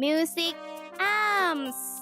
Music. Arms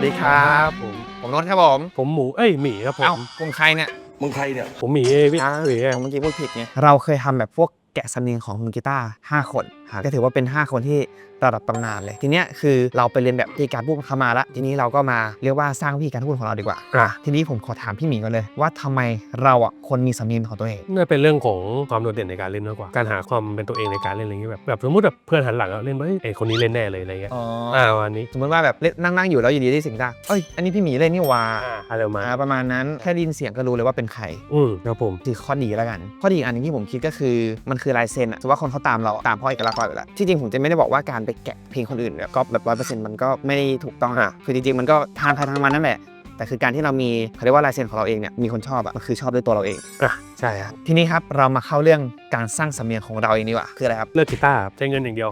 วัสดีครับผมผมนนท์ครับผมผมหมูเอ้ยหมีครับผเอ้ามคุณใครเนี่ยมึงใครเนี่ยผมหมีเอพี่ อ้าวหรือเมื่อกี้พูดผิดไงเราเคยทำแบบพวก แกะสำเนียงของมือกีตาร์5คนก็ถือว่าเป็น 5 คนที่ระดับตำนานเลย ทีเนี้ยคือเราไปเรียนแบบวิธีการพูดเข้ามาละทีนี้เราก็มาเรียกว่าสร้างวิธีการพูดของเราดีกว่าอะทีนี้ผมขอถามพี่หมีก่อนเลย ว่าทำไมเราอะคนมีสำเนียงของตัวเองน่าเป็นเรื่องของความโดดเด่นในการเล่นมากกว่า การหาความเป็นตัวเองในการเล่นอะไรอย่างเงี้ยแบบแบบสมมติแบบเพื่อนหันหลังแล้วเล่นว่าเอ้ยไอ้คนนี้เล่นแน่เลยอะไรเงี้ยอ๋ออ่าวันนี้สมมติว่าแบบเล่นนั่งนั่งอยู่แล้วอยู่ดีได้เสียงดังเอ้ยอันนี้พี่หมีเล่นนี่หว่าอ่าอะไรประมาณอ่าประมาณนั้นแค่ได้ยินเสียงก็รู้เลยว่าเป็นใครอืมครับผมคือข้อดีแล้วกัน ข้อดีอีกอันหนึงที่ผมคิดก็คือมันคือลายเซ็นอะถือว่าคนเขาตามเราตามเพ่อเอกลักษณ์เราอยู่แล้วที่จริงผมจะไม่ได้บอกว่าการไปแกะเพลงคนอื่นเนี่ยก็แบบร้อยเปอร์เซ็นต์มันก็ไม่ได้ถูกต้องอะคือจริงๆมันก็ทางใครทางมันนั่นแหละแต่คือการที่เรามีเขาเรียกว่าลายเซ็นของเราเองเนี่ยมีคนชอบอะมันคือชอบด้วยตัวเราเองอะใช่ครับทีนี้ครับเรามาเข้าเรื่องการสร้างสำเนียงของเราเองดีกว่าคืออะไรครับเลือกกีตาร์ครับใช้เงินอย่างเดียว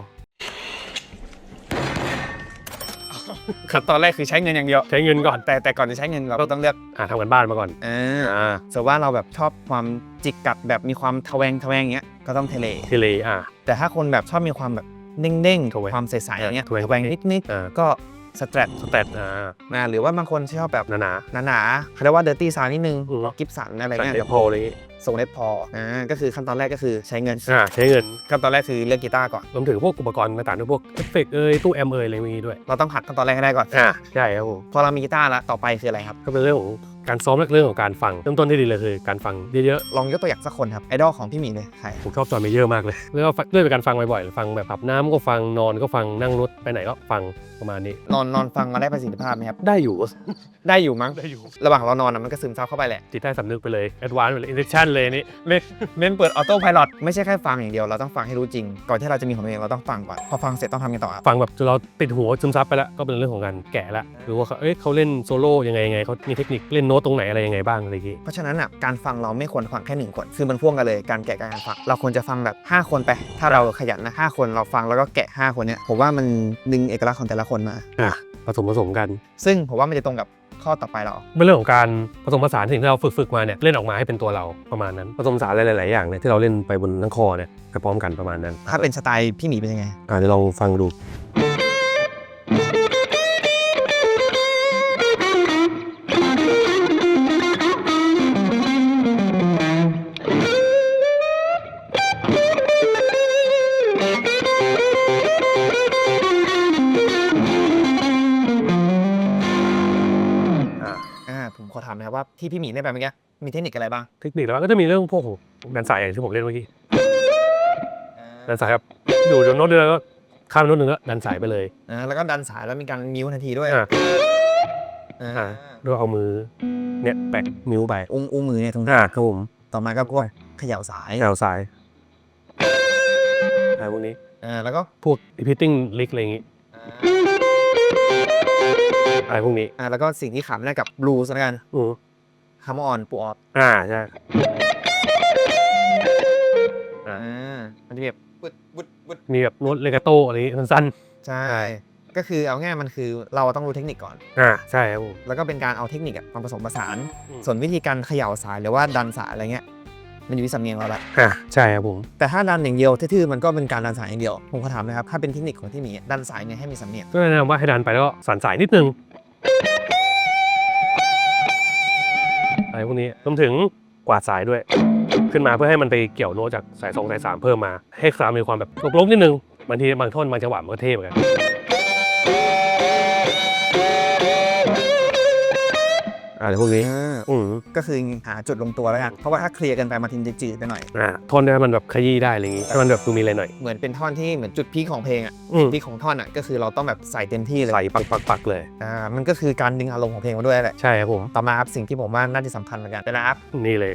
ขั้นตอนแรกคือใช้เงินอย่างเดียว ใช้เงินก่อน แต่แต่ก่อนจะใช้เงินเราก็ต้องเลือกอ่าทำกันบ้านมาก่อนอ่าอ่าสมมติว่าเราแบบชอบความจิกกัดแบบมีความทะแวงทะแวงอย่างเงี้ยก็ต้องเทเลเทเลอ่า แต่ถ้าคนแบบชอบมีความแบบเด้งทะแวงๆความใสๆอย่างเงี้ยทะแวงทะแวงนิดอ่า ๆก็สแตรทสแตทอ่านะหรือว่าบางคนชอบแบบหนาหนาๆเขาเรียกว่าเดอร์ตี้ซาวนิดนึงอืม กิฟสันอะไรๆแต่เงี้ยเดี๋ยวพอเลย ส่งเลดพออ่าก็คือขั้นตอนแรกก็คือใช้เงินอ่าใช้เงินขั้นตอนแรกคือเลือกกีตาร์ก่อนรวมถึงพวกอุปกรณ์ต่างๆด้วยพวกเอฟเฟกต์เอ้ยตู้แอมเอ้ยอะไรมีด้วยเราต้องหัดขั้นตอนแรกให้ได้ก่อน อ่าใช่ครับผมพอเรามีกีตาร์แล้วต่อไปคืออะไรครับ ก็เป็นเรื่องของการซ้อมและเรื่องของการฟังเริ่มต้นที่ดีเลยคือการฟังเยอะลองยกตัวอย่างสักคนครับไอดอลของพี่หมีเลยใครๆผมชอบจอห์นเมเยอร์มากเลยแล้วก็ด้วยเป็นการฟังบ่อยๆฟังแบบอาบน้ำก็ฟังนอนก็ฟังนั่งรถไปไหนก็ฟังประมาณนี้นอนนอนฟังมาได้ประสิทธิภาพไหมครับ ได้อยู่ได้อยู่มั้ง ได้อยู่ระหว่างเรานอนอะมันก็ซึมซับเข้าไปแหละ จิตใต้สำนึกไปเลยแอดวานซ์ไปเลยอินเ c ชันเลยนี่เน้นเน้นเปิดออโต้พายロไม่ใช่แค่ฟังอย่างเดียวเราต้องฟังให้รู้จริง ก่อนที่เราจะมีของตัวเองเราต้องฟังก่อนพอฟังเสร็จต้องทำยังไงต่อครับฟังแบบจนเราติดหัวซึมซับไปแล้วก็เป็นเรื่องของการแกะละหรือว่าเขาเอ้ยเขาเล่นโซโล่ยังไงยังไงเขามีเทคนิคเล่นโน้ตตรงไหนอะไรยังไงบ้างอะไรอย่างงี้เพราะฉะนั้นอะการฟังเราไม่ควรฟังแค่หนึ่งคนคือมันพ่วงกันเลยการแกะกับการฟัง เราควรจะฟังแบบ 5 คนไป ถ้าเราขยันนะห้าคนเราฟังแล้วก็แกะ 5 คนเนี้ยผมว่ามันดึงเอกลักษณ์ของแต่ละคนมา อะผสมผสมกัน ซึ่งผมว่ามันจะตรงกับข้อต่อไปเรา เป็นเรื่องของการผสมผสานสิ่งที่เราฝึกฝึกๆมาเนี่ยเล่นออกมาให้เป็นตัวเราประมาณนั้นผสมผสานหลายๆอย่างเนี่ยที่เราเล่นไปบนทั้งคอเนี่ยไปพร้อมกันประมาณนั้นถ้าเป็นสไตล์พี่หมีเป็นยังไง อ่าเดี๋ยวลองฟังดู ที่พี่หมีเล่นไปเมื่อกี้มีเทคนิคอะไรบ้างเทคนิคแล้วก็จะมีเรื่องพวกของดันสายอย่างที่ผมเล่นเมื่อกี้ดันสายครับอยู่จนโน้ตเดียวแล้วก็ข้ามโน้ตหนึ่งก็ดันสายไปเลยอ่าแล้วก็ดันสายแล้วมีการมิวทันทีด้วยอ่าอ่าอ่าด้วยเอามือเนี่ยแปะนิ้วไปอุ้งอุ้งมือเนี่ยตรงอ่าครับผมต่อมาก็พวกเขย่าสายแถวสายอะไรพวกนี้อ่าแล้วก็พวก repeating lick อะไรอย่างงี้อะไรพวกนี้อ่าแล้วก็สิ่งที่ขาดไม่ได้กับบลูส์แล้วกันอือ คัมออนปูออฟอ่าใช่ อ่า มันจะแบบบุดบุดบุดมีแบบโน้ตเลกาโตอะไรอย่างงี้สั้นใช่ ก็คือเอาง่ายมันคือเราต้องรู้เทคนิคก่อน ๆอ่าใช่ครับผม แล้วก็เป็นการเอาเทคนิคอะมาผสมผสาน อืม ส่วนวิธีการเขย่าสายหรือว่าดันสายอะไรเงี้ย มันอยู่ที่สำเนียงเราละอ่าใช่ครับผม แต่ถ้าดันอย่างเดียวทื่อๆมันก็เป็นการดันสายอย่างเดียว ผมขอถามนะครับ ถ้าเป็นเทคนิคของที่หมีดันสายไงให้มีสำเนียง ก็แนะนำว่าให้ดันไปแล้วก็สั่นสายนิดนึง อะไรพวกนี้รวมถึงกวาดสายด้วย ขึ้นมาเพื่อให้มันไปเกี่ยวโน้ตจากสายสองสายสามเพิ่มมา ให้สามมีความแบบลบๆนิดนึงบางทีบางท่อนบางจังหวะมันก็เท่เหมือนกัน อะไรพวกนี้อืมก็คือหาจุดลงตัวแล้วกันเพราะว่าถ้าเคลียร์กันไปมาทินจะจืดไปหน่อย อ่าท่อนที่มันแบบขยี้ได้อะไรอย่างงี้ให้มันแบบดูมีอะไรหน่อย เหมือนเป็นท่อนที่เหมือนจุดพีคของเพลงอะอืมพีคของท่อนอะก็คือเราต้องแบบใส่เต็มที่เลยใส่ปักปักปักเลย อ่ามันก็คือการดึงอารมณ์ของเพลงมาด้วยแหละใช่ครับผม ต่อมาครับสิ่งที่ผมว่าน่าจะสำคัญเหมือนกันเป็นนะครับนี่เลย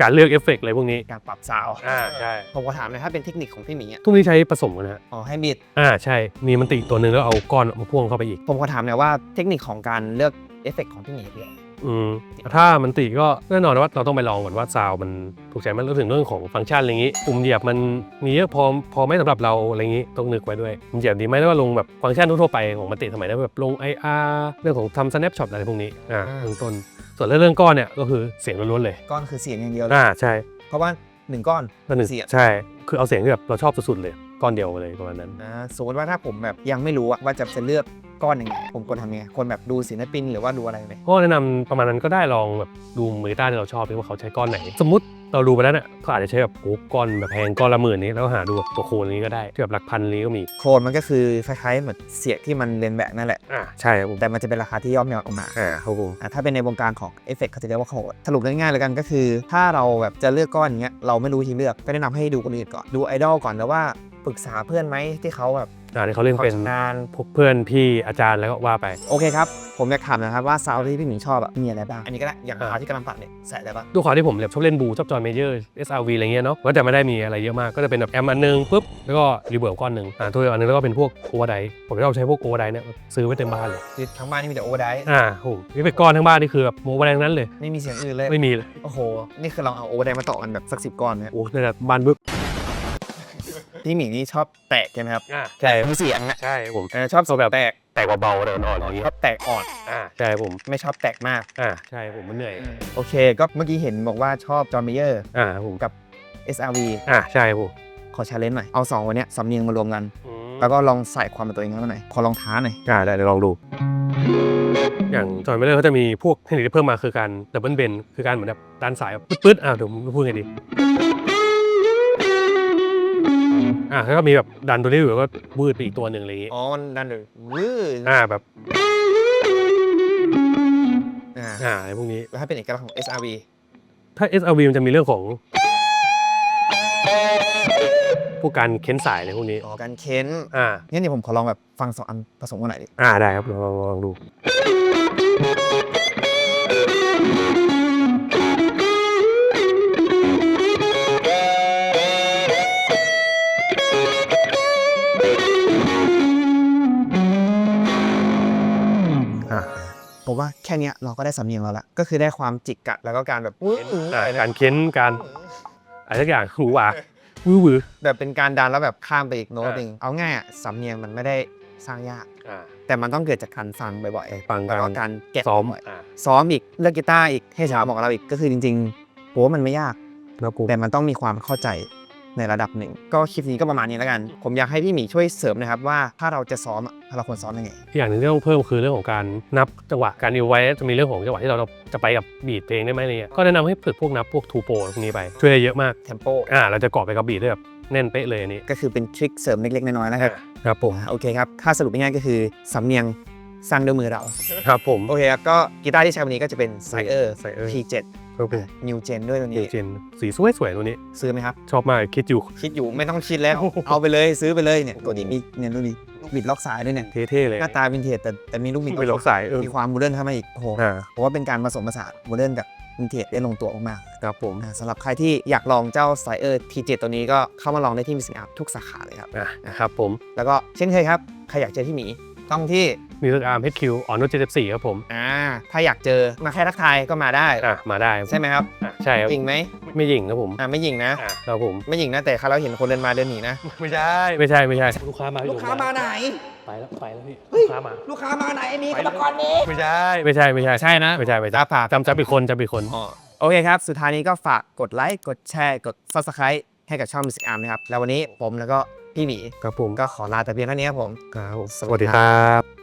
การเลือกเอฟเฟกต์อะไรพวกนี้ การปรับซาวด์อ่าใช่ผมขอถามเลยถ้าเป็นเทคนิคของพี่หมีอะทุกนี้ใช้ผสมกันนะฮะอ๋อให้บิด อ่าใช่มีมันติตัวหนึ่งแล้วเอาก้อนมาพ่วงเข้าไปอีก ผมขอถามหน่อยว่าเทคนิคของการเลือกเอฟเฟกต์ของพี่หมีคืออะไร อืมถ้ามันติก็แน่นอนว่าเราต้องไปลองก่อนว่าซาวด์มันถูกใจไหมันรู้ถึงเรื่องของฟังก์ชันอะไรอย่างงี้ ปุ่มเหยียบมันมีเยอะพอพอไหม่สำหรับเราอะไรอย่างงี้ต้องนึกไว้ด้วยปุ่มเหยียบดีไหมแล้วก็ลงแบบฟังก์ชันทั่วๆไปของมันติสมัยนั้นแบบลง IR เรื่องของทำ snapshot อะไรพวกนี้อ่าเบื้องต้น ส่วนเรื่องก้อนเนี่ยก็คือเสียงล้วนๆเลยก้อนคือเสียงอย่างเดียวเลยอ่าใช่เพราะว่าหนึ่งก้อนก็หนึ่งเสียงใช่ คือเอาเสียงที่แบบเราชอบสุดๆเลยก้อนเดียวเลยประมาณนั้นนะสมมติว่าถ้าผมแบบยังไม่รู้อะว่าจะจะเลือก ก้อนยังไงผมควรทำยังไงควรแบบดูศิลปินหรือว่าดูอะไรไหมก็แนะนำประมาณนั้นก็ได้ลองแบบดูมือกีต้าร์ที่เราชอบดิว่าเขาใช้ก้อนไหน สมมุติเราดูไปแล้วเนี่ยเขาอาจจะใช้แบบโอ้ก้อนแบบแพงก้อนละหมื่นนี้แล้วก็หาดูแบบตัวโคนนี้ก็ได้ที่แบบหลักพันนี้ก็มีโคลนมันก็คือคล้ายๆเหมือนเสียงที่มันเรียนแบบนั่นแหละ อ่าใช่ครับผมแต่มันจะเป็นราคาที่ย่อมเยาวออกมา อ่าครับผม อะถ้าเป็นในวงการของเอฟเฟกต์เขาจะเรียกว่าโคดสรุปง่ายๆเลยกันก็คือ ถ้าเราแบบจะเลือกก้อนอย่างเงี้ยเราไม่รู้วิธีเลือกก็แนะนำให้ดูคนอื่นก่อนดูไอดอลก่อนแล้วว่า ปรึกษาเพื่อนไหมที่เขาแบบอ่าที่เขาเล่นเป็นชำนานพวกเพื่อนพี่อาจารย์แล้วก็ว่าไป โอเคครับ ผมอยากถามนะครับว่าซาวด์ที่พี่หมิงชอบอะมีอะไรบ้าง อันนี้ก็ได้ อย่างพาที่กำลังปัดเนี่ยใส่อะไรบ้าง ด้วยความที่ผมแบบชอบเล่นบูชอบจอยเมเจอร์ SRV อะไรเงี้ยเนาะก็จะไม่ได้มีอะไรเยอะมาก ก็จะเป็นแบบแอมอันหนึงปุ๊บ แล้วก็รีเบิร์ก้อนหนึ่งอ่าตัวอีกอันหนึงแล้วก็เป็นพวกโอเวอร์ไดผมก็เอาใช้พวกโอเวอร์ไดเนี่ยซื้อไว้เต็มบ้านเลยคือทั้งบ้านนี่มีแต่โอเวอร์ไดร์อ่าโหนี่เป็นก้อนทั้งบ้านนี่คือแบบโมเวอร์ไดทั้งนั้นเลยไม่มีเสียงอื่นเลยไม่มีเลยโอ้โหนี่คือลองเอาโอเวอร์ไดร์มาต่อกันแบบสักสิบก้อนเนี่ยโอ้แต่บ้านบึ๊บ พี่หมิงนี่ชอบแตกใช่ไหมครับอ่าแต่มีเสียงอะใช่ผมเออชอบโซแบบแตกแตกเบาๆแต่อ่อนๆอย่างงี้ชอบแตกอ่อน อ่าใช่ผมไม่ชอบแตกมาก อ่าใช่ผมมันเหนื่อยโอเค ก็เมื่อกี้เห็นบอกว่าชอบจอห์นเมเยอร์อ่าผมกับ SRV อ่าใช่ผมขอชาเลนจ์หน่อย เอาสองวันเนี้ยสำเนียงมารวมกันอืมแล้วก็ลองใส่ความเป็นตัวเองเข้ามาหน่อยขอลองท้าหน่อย อ่าได้เดี๋ยวลองดู อย่างจอยไม่เลอร์เขาจะมีพวกเทคนิคที่เพิ่มมาคือการดับเบิลเบนคือการเหมือนแบบดันสายแบบปึ๊ดๆอ่าเดี๋ยวผมพูดไงดี อ่าแล้วก็มีแบบดันตัวนี้อยู่แล้วก็วืดไปอีกตัวหนึ่งอะไรอย่างงี้อ๋อมันดันเลยวืดอ่าแบบอ่าอ่าอะไรพวกนี้ แล้วถ้าเป็นเอกลักษณ์ของ SRV ถ้า SRV มันจะมีเรื่องของพวกการเค้นสายอะไรพวกนี้อ๋อการเค้นอ่างั้นเดี๋ยวผมขอลองแบบฟังสองอันผสมกันหน่อยดิอ่าได้ครับลองลองลองดู ว่าแค่เนี้ยเราก็ได้สำเนียงแล้วละก็คือได้ความจิกกัดแล้วก็การแบบอื้ออื้ออ่าการเค้นการอะไรสักอย่างหูหวาวื้อหวือ แบบเป็นการดันแล้วแบบข้ามไปอีกโน้ตอ่า หนึ่งเอาง่ายอะสำเนียงมันไม่ได้สร้างยาก อ่า แต่มันต้องเกิดจากการฟังบ่อยๆฟัง แล้วก็การการแกะซ้อมบ่อยอ่าซ้อมอีกเลือกกีตาร์อีกให้ชาวบอกกับเราอีกก็คือจริงๆผมว่ามันไม่ยาก ครับผมแต่มันต้องมีความเข้าใจ ในระดับหนึ่ง ก็คลิปนี้ก็ประมาณนี้แล้วกัน ผมอยากให้พี่หมีช่วยเสริมนะครับว่าถ้าเราจะซ้อมอะเราควรซ้อมยังไง อีกอย่างหนึ่งที่ต้องเพิ่มคือเรื่องของการนับจังหวะการอิวไว้จะมีเรื่องของจังหวะที่เราจะไปกับบีทเพลงได้ไหมอะไรเงี้ยก็แนะนำให้ฝึกพวกนับพวกทูโปพวกนี้ไปช่วยได้เยอะมากเทมโปอ่าเราจะเกาะไปกับบีทได้แบบแน่นเป๊ะเลยอันนี้ก็คือเป็นทริคเสริมเล็กๆ น้อยๆนะครับครับผมโอเคครับถ้าสรุปง่ายๆก็คือสำเนียงสร้างด้วยมือเรา ครับผม โอเคครับก็กีตาร์ที่ใช้วันนี้ก็จะเป็นไซเออร์ Sire P7 ครับผม New Gen ด้วยตัวเดนี้ เจนสีสวยสวยๆตัวนี้ ซื้อไหมครับ ชอบมากคิดอยู่ คิดอยู่ไม่ต้องคิดแล้ว เอาไปเลยซื้อไปเลยเนี่ยตัวนี้มีเนี่ยดูดิลูกบิดล็อกสายด้วยเนี่ยเท่ๆเลยหน้าตาวินเทจแต่แต่มีลูกบิดไปล็อกสายเออมีความโมเดิร์นเข้ามาอีกโอ้โหอ่าผมว่าเป็นการผสมผสานโมเดิร์นกับวินเทจได้ลงตัวมากครับผมๆอ่าสำหรับใครที่อยากลองเจ้าไซเออร์ T7 ตัวนี้ก็เข้ามาลองได้ที่มิสซิ่งอัพทุกสาขาเลยครับ อะนะครับผม แล้วก็เช่นเคยครับ ใครอยากเจอพี่หมี ต้องที่มีรถอาร์ม HQ ออโน74ครับผมอ่าถ้าอยากเจอมาแค่ทักทายก็มาได้ อะมาได้ใช่ไหมครับอะใช่ครับจริงไหมไม่ยิงครับผมอ่าไม่ยิงนะอะครับผมไม่ยิงนะแต่คราวเราเห็นคนเดินมาเดินหนีนะ ไม่ใช่ไม่ใช่ไม่ใช่ลูกค้ามาลูกค้ามาไหน ไปแล้วไปแล้วพี่เฮ้ย ลูกค้ามาลูกค้ามาไหนมีกรรมกรมีไม่ใช่ไม่ใช่ไม่ใช่ใช่นะไม่ใช่ไม่ใช่อะผ่า จำจำอีกคนจำอีกคน อ๋อโอเคครับ สุดท้ายนี้ก็ฝากกดไลค์ กดแชร์ กด Subscribe ให้กับช่อง Music Arm นะครับ แล้ววันนี้ผมแล้วก็ พี่หมีครับผมก็ขอลาแต่เพียงเท่านี้ครับผม ครับผมสวัสดีครับ